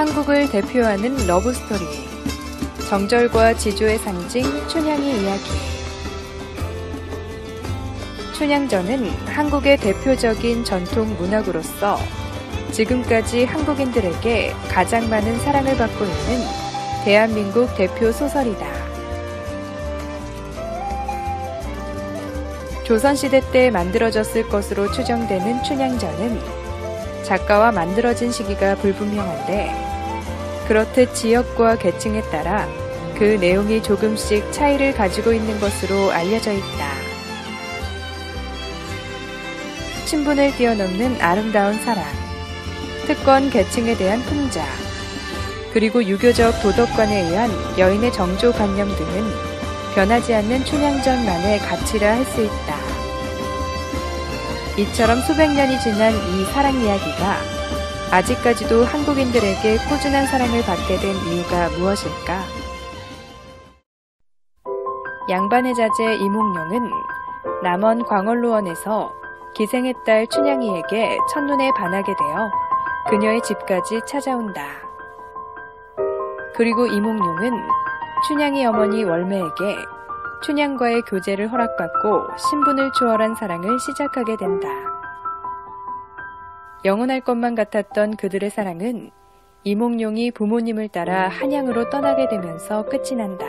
한국을 대표하는 러브스토리. 정절과 지조의 상징 춘향의 이야기. 춘향전은 한국의 대표적인 전통 문학으로서 지금까지 한국인들에게 가장 많은 사랑을 받고 있는 대한민국 대표 소설이다. 조선시대 때 만들어졌을 것으로 추정되는 춘향전은 작가와 만들어진 시기가 불분명한데 그렇듯 지역과 계층에 따라 그 내용이 조금씩 차이를 가지고 있는 것으로 알려져 있다. 신분을 뛰어넘는 아름다운 사랑, 특권 계층에 대한 풍자, 그리고 유교적 도덕관에 의한 여인의 정조관념 등은 변하지 않는 춘향전만의 가치라 할 수 있다. 이처럼 수백 년이 지난 이 사랑 이야기가 아직까지도 한국인들에게 꾸준한 사랑을 받게 된 이유가 무엇일까? 양반의 자제 이몽룡은 남원 광월로원에서 기생의 딸 춘향이에게 첫눈에 반하게 되어 그녀의 집까지 찾아온다. 그리고 이몽룡은 춘향이 어머니 월매에게 춘향과의 교제를 허락받고 신분을 초월한 사랑을 시작하게 된다. 영원할 것만 같았던 그들의 사랑은 이몽룡이 부모님을 따라 한양으로 떠나게 되면서 끝이 난다.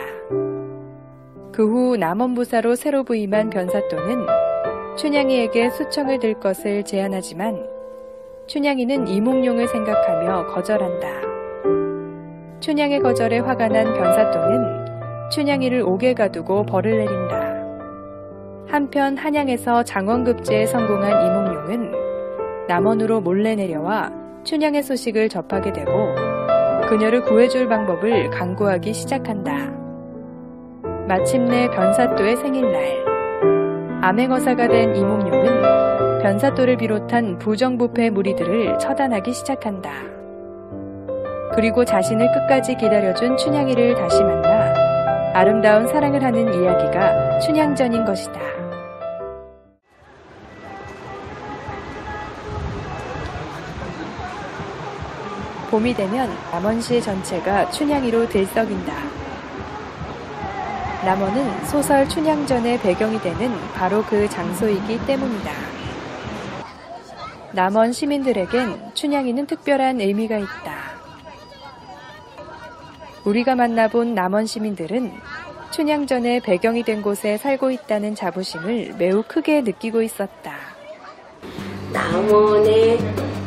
그 후 남원부사로 새로 부임한 변사또는 춘향이에게 수청을 들 것을 제안하지만 춘향이는 이몽룡을 생각하며 거절한다. 춘향의 거절에 화가 난 변사또는 춘향이를 옥에 가두고 벌을 내린다. 한편 한양에서 장원급제에 성공한 이몽룡은 남원으로 몰래 내려와 춘향의 소식을 접하게 되고 그녀를 구해줄 방법을 강구하기 시작한다. 마침내 변사또의 생일날 암행어사가 된 이몽룡은 변사또를 비롯한 부정부패 무리들을 처단하기 시작한다. 그리고 자신을 끝까지 기다려준 춘향이를 다시 만나 아름다운 사랑을 하는 이야기가 춘향전인 것이다. 봄이 되면 남원시 전체가 춘향이로 들썩인다. 남원은 소설 춘향전의 배경이 되는 바로 그 장소이기 때문이다. 남원 시민들에겐 춘향이는 특별한 의미가 있다. 우리가 만나본 남원 시민들은 춘향전의 배경이 된 곳에 살고 있다는 자부심을 매우 크게 느끼고 있었다. 남원의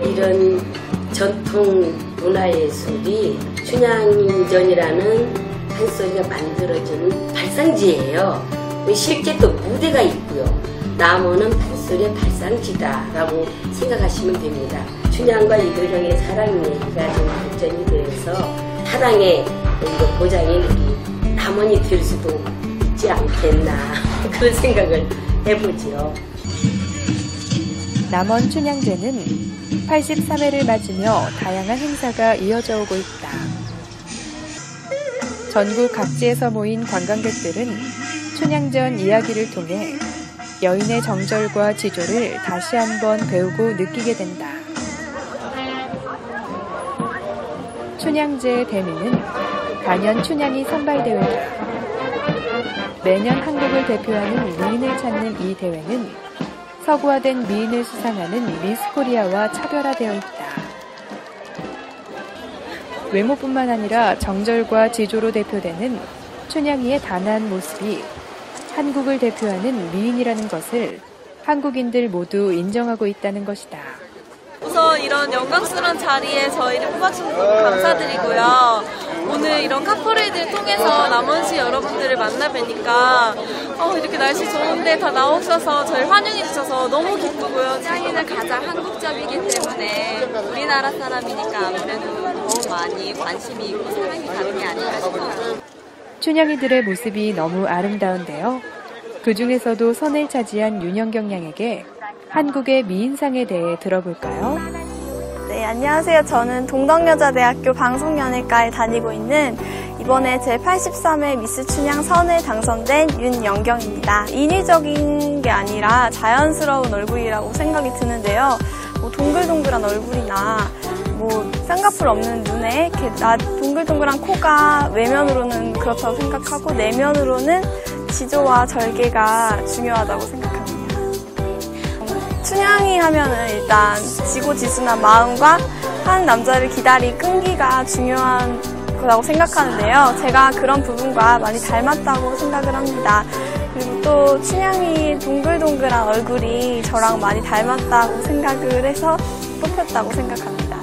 이런 전통 문화예술이 춘향전이라는 한 소리가 만들어진 발상지예요. 실제 또 무대가 있고요. 남원은 판소리의 발상지다라고 생각하시면 됩니다. 춘향과 이도령의 사랑 얘기가 좀 발전이 되어서 사랑의 보장인 우리 남원이 될 수도 있지 않겠나 그런 생각을 해보지요. 남원 춘향제는 83회를 맞으며 다양한 행사가 이어져 오고 있다. 전국 각지에서 모인 관광객들은 춘향전 이야기를 통해 여인의 정절과 지조를 다시 한번 배우고 느끼게 된다. 춘향제의 대미는 단연 춘향이 선발대회다. 매년 한국을 대표하는 미인을 찾는 이 대회는 서구화된 미인을 수상하는 미스코리아와 차별화되어 있다. 외모뿐만 아니라 정절과 지조로 대표되는 춘향이의 단아한 모습이 한국을 대표하는 미인이라는 것을 한국인들 모두 인정하고 있다는 것이다. 우선 이런 영광스러운 자리에 저희를 뽑아주셔서 감사드리고요. 오늘 이런 카퍼레이드를 통해서 남원시 여러분들을 만나 뵈니까 어, 이렇게 날씨 좋은데 다 나오셔서 저희 환영해 주셔서 너무 기쁘고요. 짱이는 가장 한국적이기 때문에 우리나라 사람이니까 아무래도 더 많이 관심이 있고 사랑이 가는 게 아닐까 싶어요. 춘향이들의 모습이 너무 아름다운데요. 그 중에서도 선을 차지한 윤영경 양에게 한국의 미인상에 대해 들어볼까요? 네, 안녕하세요. 저는 동덕여자대학교 방송연예과에 다니고 있는 이번에 제83회 미스 춘향 선에 당선된 윤영경입니다. 인위적인 게 아니라 자연스러운 얼굴이라고 생각이 드는데요. 뭐 동글동글한 얼굴이나 뭐 쌍꺼풀 없는 눈에 이렇게 나 동글동글한 코가 외면으로는 그렇다고 생각하고 내면으로는 지조와 절개가 중요하다고 생각합니다. 춘향이 하면은 일단 지고지순한 마음과 한 남자를 기다리 끈기가 중요한 거라고 생각하는데요. 제가 그런 부분과 많이 닮았다고 생각을 합니다. 그리고 또 춘향이 동글동글한 얼굴이 저랑 많이 닮았다고 생각을 해서 뽑혔다고 생각합니다.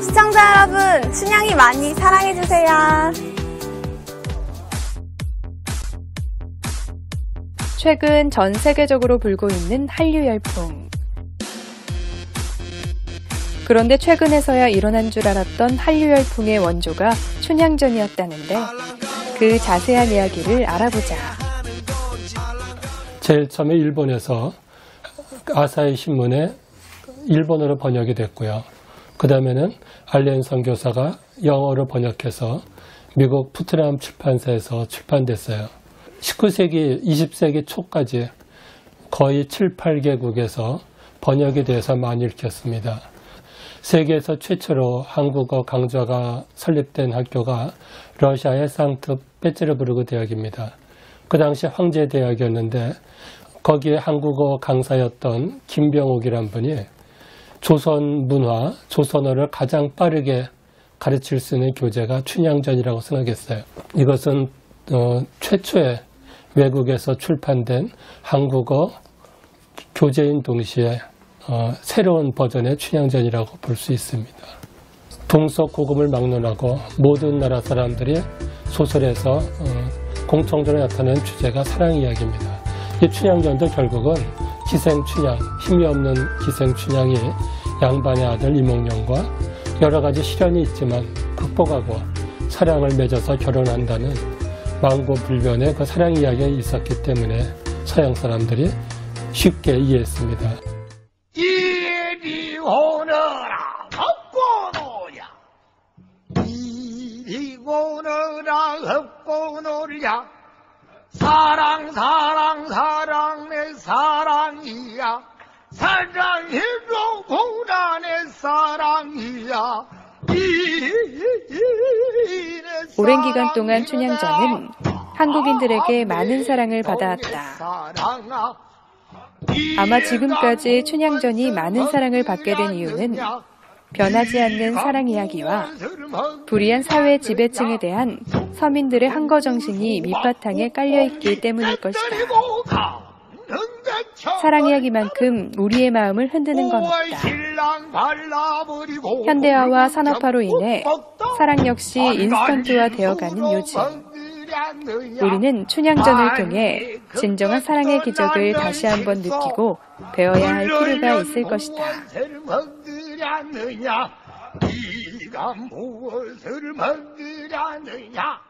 시청자 여러분, 춘향이 많이 사랑해주세요. 최근 전 세계적으로 불고 있는 한류 열풍. 그런데 최근에서야 일어난 줄 알았던 한류 열풍의 원조가 춘향전이었다는데 그 자세한 이야기를 알아보자. 제일 처음에 일본에서 아사히 신문에 일본어로 번역이 됐고요. 그 다음에는 알렌 선교사가 영어로 번역해서 미국 푸트람 출판사에서 출판됐어요. 19세기, 20세기 초까지 거의 7, 8개국에서 번역이 돼서 많이 읽혔습니다. 세계에서 최초로 한국어 강좌가 설립된 학교가 러시아의 상트 페테르부르크 대학입니다. 그 당시 황제 대학이었는데 거기에 한국어 강사였던 김병옥이란 분이 조선 문화, 조선어를 가장 빠르게 가르칠 수 있는 교재가 춘향전이라고 생각했어요. 이것은 어, 최초의 외국에서 출판된 한국어 교재인 동시에 어, 새로운 버전의 춘향전이라고 볼 수 있습니다. 동서 고금을 막론하고 모든 나라 사람들이 소설에서 어, 공통적으로 나타나는 주제가 사랑 이야기입니다. 이 춘향전도 결국은 기생춘향, 힘이 없는 기생춘향이 양반의 아들 이몽룡과 여러 가지 시련이 있지만 극복하고 사랑을 맺어서 결혼한다는 망고 불변의 그 사랑 이야기가 있었기 때문에 서양 사람들이 쉽게 이해했습니다. 이리 오너라 엎고 노랴. 이리 오너라 엎고 노랴. 사랑 사랑 사랑 내 사랑이야. 사랑해도 내 사랑이야. 이- 내 오랜 기간 동안. 춘향전은 한국인들에게 많은 사랑을 받아왔다. 아마 지금까지 춘향전이 많은 사랑을 받게 된 이유는 변하지 않는 사랑 이야기와 불이한 사회 지배층에 대한 서민들의 항거 정신이 밑바탕에 깔려 있기 때문일 것이다. 사랑 이야기만큼 우리의 마음을 흔드는 건 없다. 현대화와 산업화로 인해 사랑 역시 인스턴트화 되어가는 요즘. 우리는 춘향전을 통해 진정한 사랑의 기적을 다시 한번 느끼고 배워야 할 필요가 있을 것이다. 네가 무엇을 먹으려느냐